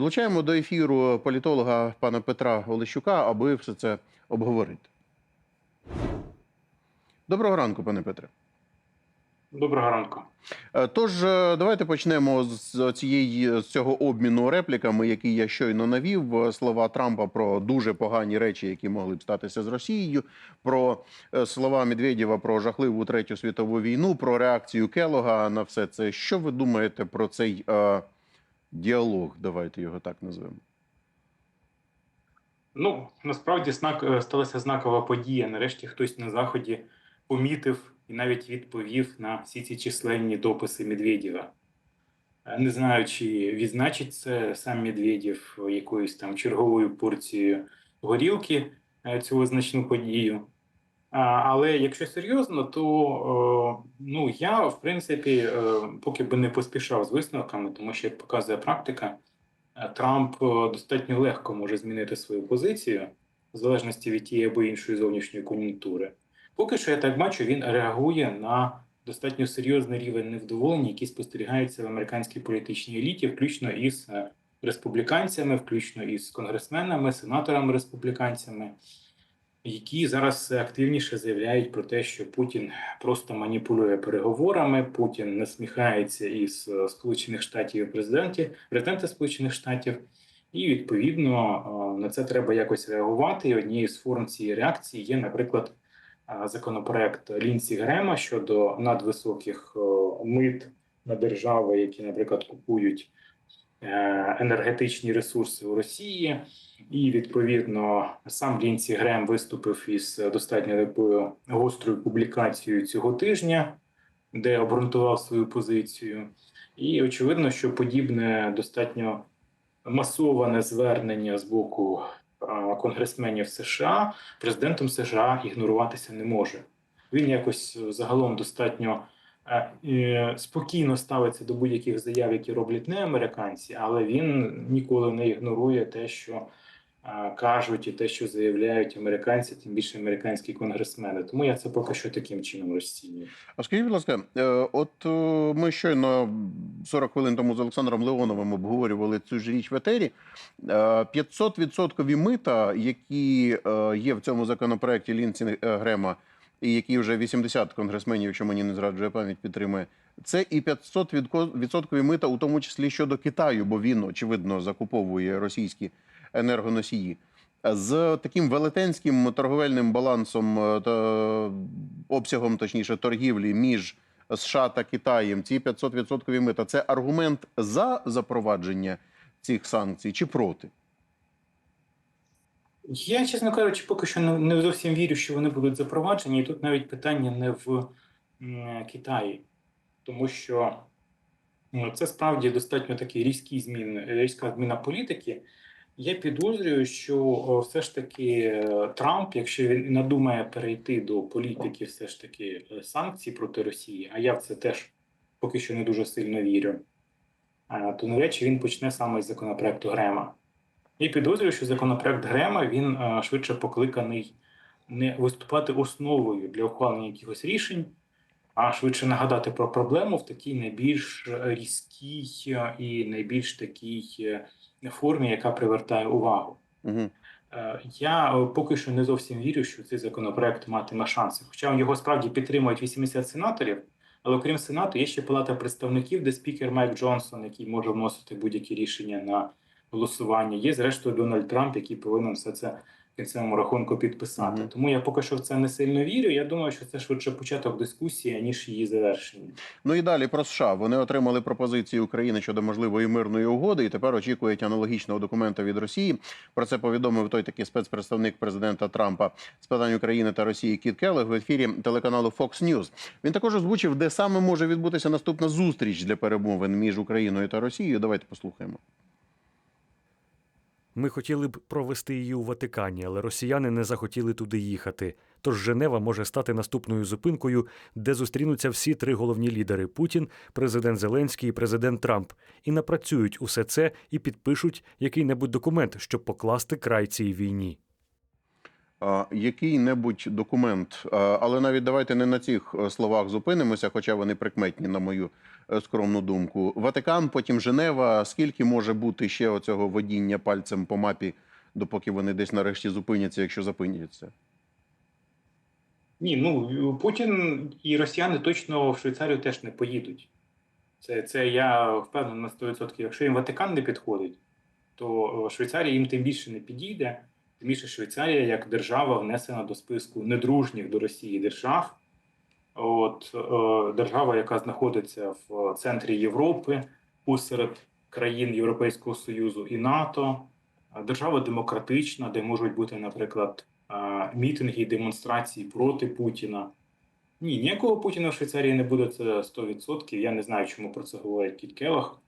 Долучаємо до ефіру політолога пана Петра Олещука, аби все це обговорити. Доброго ранку, пане Петре. Доброго ранку. Е, Тож е, давайте почнемо з цієї з цього обміну репліками, який я щойно навів. Е, Слова Трампа про дуже погані речі, які могли б статися з Росією, про слова Медведєва про жахливу третю світову війну, про реакцію Келога на все це. Що ви думаєте про цей діалог? Давайте його так назвемо. Ну насправді знак е, сталася знакова подія. Нарешті хтось на заході помітив і навіть відповів на всі ці численні дописи Медведєва. Е, Не знаю, чи відзначить це сам Медведєв якоюсь там черговою порцією горілки е, цю значну подію. Але якщо серйозно, то е, ну я в принципі е, поки би не поспішав з висновками, тому що як показує практика, е, Трамп достатньо легко може змінити свою позицію в залежності від тієї або іншої зовнішньої кон'юнктури. Поки що я так бачу, він реагує на достатньо серйозний рівень невдоволення, який спостерігається в американській політичній еліті, включно із республіканцями, включно із конгресменами, сенаторами республіканцями які зараз активніше заявляють про те, що Путін просто маніпулює переговорами, Путін насміхається із е, Сполучених Штатів і президентів, президента Сполучених Штатів, і відповідно е, на це треба якось реагувати. І однією з форм цієї реакції є, наприклад, е, законопроект Лінсі Грема щодо надвисоких мит на держави, які, наприклад, купують енергетичні ресурси у Росії. І відповідно сам Лінсі Грем виступив із достатньо такою гострою публікацією цього тижня, де обґрунтував свою позицію. І очевидно, що подібне достатньо масоване звернення з боку конгресменів США президентом США ігноруватися не може. Він якось загалом достатньо е, е, спокійно ставиться до будь-яких заяв, які роблять не американці, але він ніколи не ігнорує те, що кажуть, і те, що заявляють американці, тим більше американські конгресмени. Тому я це поки що таким чином розцінюю. А скажіть, будь ласка, е, от е, ми щойно 40 хвилин тому з Олександром Леоновим обговорювали цю ж річ в етері. Е, 500% мита, які е, є в цьому законопроекті Лінсі Грема, і які вже 80 конгресменів, якщо мені не зраджує пам'ять, підтримує. Це і 500% мита, у тому числі щодо Китаю, бо він очевидно закуповує російські енергоносії. З таким велетенським торговельним балансом е, та обсягом, точніше, торгівлі між США та Китаєм, ці 500% мита це аргумент за запровадження цих санкцій чи проти? Я, чесно кажучи, поки що не, зовсім вірю, що вони будуть запроваджені. І тут навіть питання не в Китаї, тому що ну, це справді достатньо такий різкий змін, різка зміна політики. Я підозрюю, що все ж таки е, Трамп, якщо він надумає перейти до політики, все ж таки е, санкцій проти Росії, а я в це теж поки що не дуже сильно вірю, то навряд чи він почне саме з законопроекту Грема. Я підозрюю, що законопроект Грема він е, швидше покликаний не виступати основою для ухвалення якихось рішень, а швидше нагадати про проблему в такій найбільш різкій е, і найбільш такій е, формі, яка привертає увагу. Угу. Я поки що не зовсім вірю, що цей законопроект матиме шанси. Хоча його справді підтримують 80 сенаторів, але окрім сенату, є ще палата представників, де спікер Майк Джонсон, який може вносити будь-які рішення на голосування. Є зрештою Дональд Трамп, який повинен все це в кінцевому рахунку підписати. Мгм. Тому я поки що в це не сильно вірю. Я думаю, що це швидше початок дискусії, ніж її завершення. Ну і далі про США. Вони отримали пропозиції України щодо можливої мирної угоди, і тепер очікують аналогічного документа від Росії. Про це повідомив той такий спецпредставник президента Трампа з питань України та Росії Кіт Келлег в ефірі телеканалу Fox News. Він також озвучив, де саме може відбутися наступна зустріч для перемовин між Україною та Росією. Давайте послухаємо. Ми хотіли б провести її у Ватикані, але росіяни не захотіли туди їхати. Тож Женева може стати наступною зупинкою, де зустрінуться всі три головні лідери: Путін, президент Зеленський і президент Трамп, і напрацюють усе це і підпишуть який-небудь документ, щоб покласти край цій війні. Який-небудь документ, але навіть давайте не на цих е, словах зупинимося, хоча вони прикметні, на мою е, скромну думку. Ватикан, потім Женева. Скільки може бути ще оцього водіння пальцем по мапі, допоки вони десь нарешті зупиняться, якщо зупиняться? Ні, ну Путін і росіяни точно в Швейцарію теж не поїдуть. Це, це я впевнений на 100%. Якщо їм Ватикан не підходить, то е, Швейцарія їм тим більше не підійде. Тим більше Швейцарія як держава внесена до списку недружніх до Росії держав. От е, держава, яка знаходиться в центрі Європи, посеред країн Європейського Союзу і НАТО, держава демократична, де можуть бути, наприклад, е, мітинги і демонстрації проти Путіна. Ні, ніякого Путіна в Швейцарії не буде, це 100%. Я не знаю, чому про це говорить Кіт Келлах.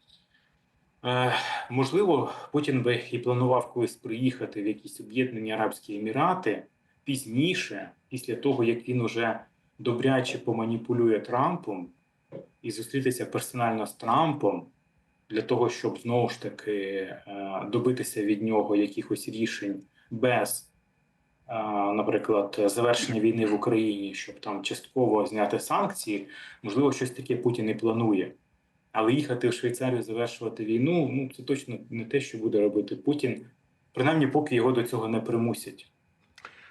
Е, можливо, Путін би і планував колись приїхати в якісь Об'єднані Арабські Емірати пізніше, після того, як він уже добряче поманіпулює Трампом і зустрітися персонально з Трампом для того, щоб знову ж таки е, добитися від нього якихось рішень без, е, наприклад, завершення війни в Україні, щоб там частково зняти санкції, можливо, щось таке Путін і планує. Але їхати в Швейцарію завершувати війну ну це точно не те, що буде робити Путін, принаймні, поки його до цього не примусять.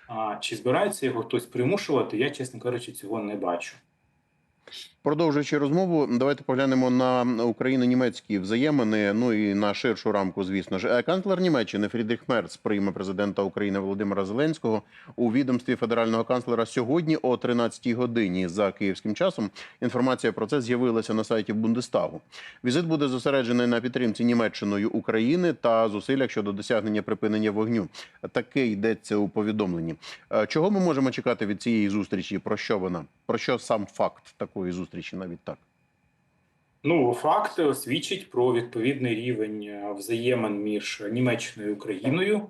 А чи збирається його хтось примушувати, я, чесно кажучи, цього не бачу. Продовжуючи розмову, давайте поглянемо на україно-німецькі взаємини. Ну і на ширшу рамку, звісно ж. Е, Канцлер Німеччини Фрідріх Мерц прийме президента України Володимира Зеленського у відомстві федерального канцлера сьогодні о 13-й годині за київським часом. Інформація про це з'явилася на сайті Бундестагу. Візит буде зосереджений на підтримці Німеччиною України та зусиллях щодо досягнення припинення вогню. Таке йдеться у повідомленні. Е, Чого ми можемо чекати від цієї зустрічі? Про що вона? Про що сам факт такої зустрічі? Навіть так. Ну, факт свідчить про відповідний рівень е, взаємин між Німеччиною і Україною,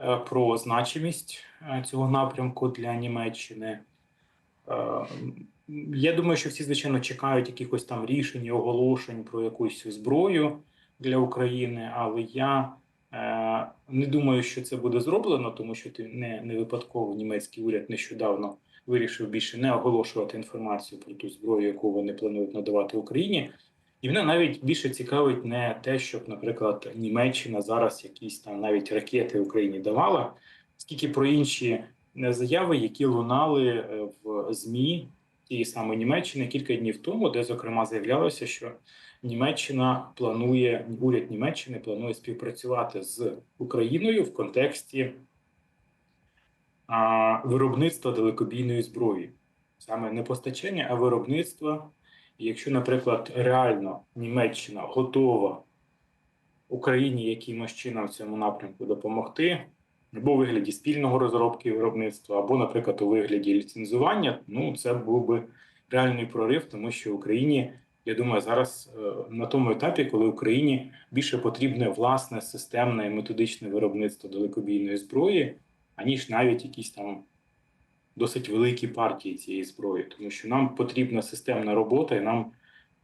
е, про значимість е, цього напрямку для Німеччини. Я думаю, що всі, звичайно, чекають якихось там рішень і оголошень про якусь зброю для України, але я не думаю, що це буде зроблено, тому що не, не випадково німецький уряд нещодавно вирішив більше не оголошувати інформацію про ту зброю, яку вони планують надавати Україні. І мене навіть більше цікавить не те, щоб, наприклад, Німеччина зараз якісь там навіть ракети Україні давала, скільки про інші е, заяви, які лунали е, в ЗМІ тієї самої Німеччини кілька днів тому, де зокрема заявлялося, що Німеччина планує уряд Німеччини планує співпрацювати з Україною в контексті а, виробництва далекобійної зброї, саме не постачання, а виробництва. Якщо, наприклад, реально Німеччина готова Україні якимось чином в цьому напрямку допомогти, або у вигляді спільного розробки виробництва, або, наприклад, у вигляді ліцензування, ну це був би реальний прорив, тому що Україні, я думаю, зараз е, на тому етапі, коли Україні більше потрібне власне системне і методичне виробництво далекобійної зброї, аніж навіть якісь там досить великі партії цієї зброї, тому що нам потрібна системна робота, і нам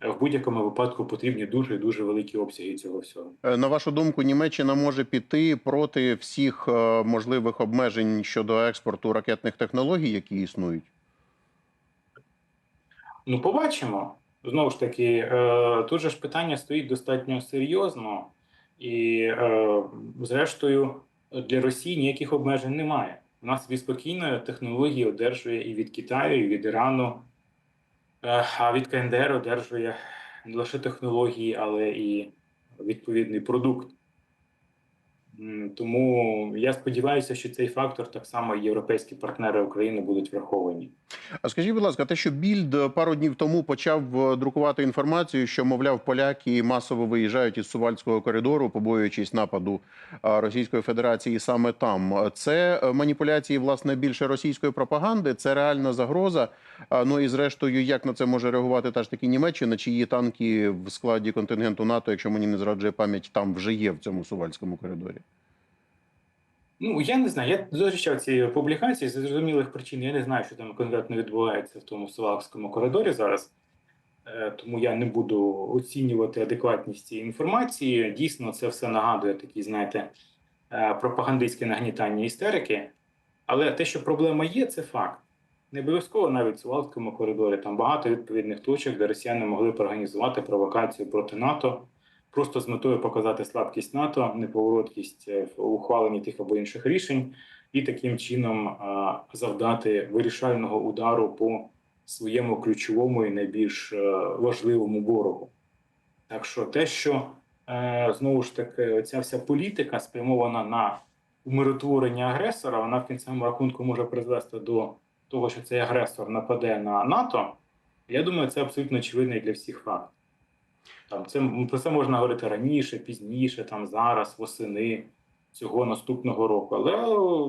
е, в будь-якому випадку потрібні дуже дуже великі обсяги цього всього. Е, На вашу думку, Німеччина може піти проти всіх е, можливих обмежень щодо експорту ракетних технологій, які існують? Ну, побачимо. Знову ж таки, тут же ж питання стоїть достатньо серйозно, і, зрештою, для Росії ніяких обмежень немає. У нас собі спокійно технології одержує і від Китаю, і від Ірану, Е, а від КНДР одержує не лише технології, але і відповідний продукт. Тому я сподіваюся, що цей фактор так само європейські партнери України будуть враховані. А скажіть, будь ласка, те, що Більд е, пару днів тому почав е, друкувати інформацію, що мовляв, поляки масово виїжджають із Сувальського коридору, побоюючись нападу е, Російської Федерації саме там. Це маніпуляції власне більше російської пропаганди. Це реальна загроза. Ну і зрештою, як на це може реагувати та ж таки Німеччина, чиї танки в складі контингенту НАТО, якщо мені не зраджує пам'ять, там вже є в цьому Сувальському коридорі. Ну я не знаю. Я зустрічав ці публікації з зрозумілих причин. Я не знаю, що там конкретно відбувається в тому Сувалкському коридорі зараз. Е, Тому я не буду оцінювати адекватність цієї інформації. Дійсно, це все нагадує такі, знаєте, е, пропагандистські нагнітання істерики. Але те, що проблема є, це факт. Не обов'язково навіть в Сувалському коридорі. Там багато відповідних точок, де росіяни могли б організувати провокацію проти НАТО, просто з метою показати слабкість НАТО, неповороткість е, в ухваленні тих або інших рішень, і таким чином завдати вирішального удару по своєму ключовому і найбільш е, важливому ворогу. Так що те, що е, знову ж таки ця вся політика спрямована на умиротворення агресора, вона в кінцевому рахунку може призвести до того, що цей агресор нападе на НАТО. Я думаю, це абсолютно очевидний для всіх факт. Там це про це можна говорити раніше, пізніше, там зараз, восени цього наступного року. Але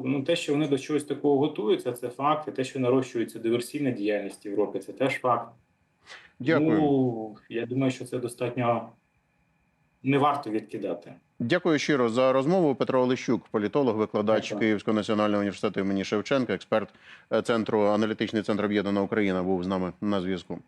ну, те, що вони до чогось такого готуються, це факт. І те, що нарощується диверсійна діяльність в Європі, це теж факт. Дякую. Ну, я думаю, що це достатньо не варто відкидати. Дякую щиро за розмову. Петро Олещук, політолог, викладач Дякую. Київського національного університету імені Шевченка, експерт е, центру аналітичний центр Об'єднана Україна, був з нами на зв'язку.